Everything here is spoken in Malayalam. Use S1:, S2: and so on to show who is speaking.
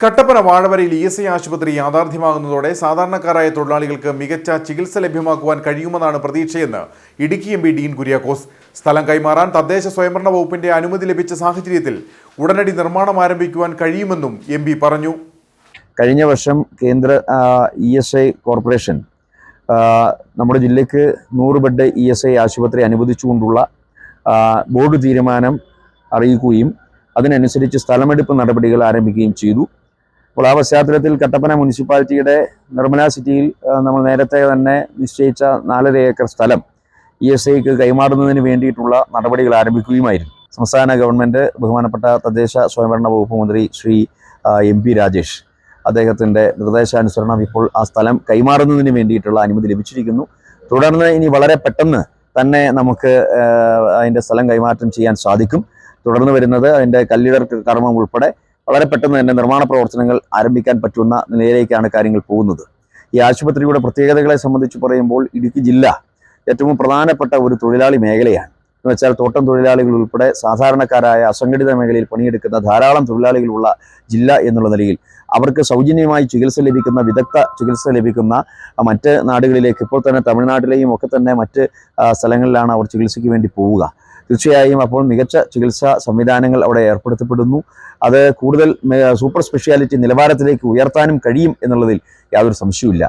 S1: കട്ടപ്പന വാഴവരയിൽ ഇ എസ് ഐ ആശുപത്രി യാഥാർത്ഥ്യമാകുന്നതോടെ സാധാരണക്കാരായ തൊഴിലാളികൾക്ക് മികച്ച ചികിത്സ ലഭ്യമാക്കുവാൻ കഴിയുമെന്നാണ് പ്രതീക്ഷയെന്ന് ഇടുക്കി എം പി ഡീൻ കുര്യാക്കോസ്. സ്ഥലം കൈമാറാൻ തദ്ദേശ സ്വയംഭരണ വകുപ്പിന്റെ അനുമതി ലഭിച്ച സാഹചര്യത്തിൽ ഉടനടി നിർമ്മാണം ആരംഭിക്കുവാൻ കഴിയുമെന്നും എം പി പറഞ്ഞു.
S2: കഴിഞ്ഞ വർഷം കേന്ദ്ര ഇ എസ് ഐ കോർപ്പറേഷൻ നമ്മുടെ ജില്ലയ്ക്ക് നൂറ് ബെഡ് ഇ എസ് ഐ ആശുപത്രി അനുവദിച്ചുകൊണ്ടുള്ള ബോർഡ് തീരുമാനം അറിയിക്കുകയും അതിനനുസരിച്ച് സ്ഥലമെടുപ്പ് നടപടികൾ ആരംഭിക്കുകയും ചെയ്തു. അപ്പോൾ ആ പശ്ചാത്തലത്തിൽ കട്ടപ്പന മുനിസിപ്പാലിറ്റിയുടെ നിർമ്മല സിറ്റിയിൽ നമ്മൾ നേരത്തെ തന്നെ നിശ്ചയിച്ച നാലര ഏക്കർ സ്ഥലം ഇ എസ് ഐക്ക് കൈമാറുന്നതിന് വേണ്ടിയിട്ടുള്ള നടപടികൾ ആരംഭിക്കുകയുമായിരുന്നു. സംസ്ഥാന ഗവൺമെന്റ് ബഹുമാനപ്പെട്ട തദ്ദേശ സ്വയംഭരണ വകുപ്പ് മന്ത്രി ശ്രീ എം പി രാജേഷ് അദ്ദേഹത്തിന്റെ നിർദ്ദേശാനുസരണം ഇപ്പോൾ ആ സ്ഥലം കൈമാറുന്നതിന് വേണ്ടിയിട്ടുള്ള അനുമതി ലഭിച്ചിരിക്കുന്നു. തുടർന്ന് ഇനി വളരെ പെട്ടെന്ന് തന്നെ നമുക്ക് അതിന്റെ സ്ഥലം കൈമാറ്റം ചെയ്യാൻ സാധിക്കും. തുടർന്ന് വരുന്നത് അതിന്റെ കല്ലിടർ കർമ്മം ഉൾപ്പെടെ വളരെ പെട്ടെന്ന് തന്നെ നിർമ്മാണ പ്രവർത്തനങ്ങൾ ആരംഭിക്കാൻ പറ്റുന്ന നിലയിലേക്കാണ് കാര്യങ്ങൾ പോകുന്നത്. ഈ ആശുപത്രിയുടെ പ്രത്യേകതകളെ സംബന്ധിച്ച് പറയുമ്പോൾ ഇടുക്കി ജില്ല ഏറ്റവും പ്രധാനപ്പെട്ട ഒരു തൊഴിലാളി മേഖലയാണ്. എന്ന് വെച്ചാൽ തോട്ടം തൊഴിലാളികൾ ഉൾപ്പെടെ സാധാരണക്കാരായ അസംഘടിത മേഖലയിൽ പണിയെടുക്കുന്ന ധാരാളം തൊഴിലാളികളുള്ള ജില്ല എന്നുള്ള നിലയിൽ അവർക്ക് സൗജന്യമായി ചികിത്സ ലഭിക്കുന്ന വിദഗ്ധ ചികിത്സ ലഭിക്കുന്ന മറ്റ് നാടുകളിലേക്ക് ഇപ്പോൾ തന്നെ തമിഴ്നാട്ടിലെയും ഒക്കെ തന്നെ മറ്റ് സ്ഥലങ്ങളിലാണ് അവർ ചികിത്സയ്ക്ക് വേണ്ടി പോവുക. തീർച്ചയായും അപ്പോൾ മികച്ച ചികിത്സാ സംവിധാനങ്ങൾ അവിടെ ഏർപ്പെടുത്തപ്പെടുന്നു. അത് കൂടുതൽ സൂപ്പർ സ്പെഷ്യാലിറ്റി നിലവാരത്തിലേക്ക് ഉയർത്താനും കഴിയും എന്നുള്ളതിൽ യാതൊരു സംശയവുമില്ല.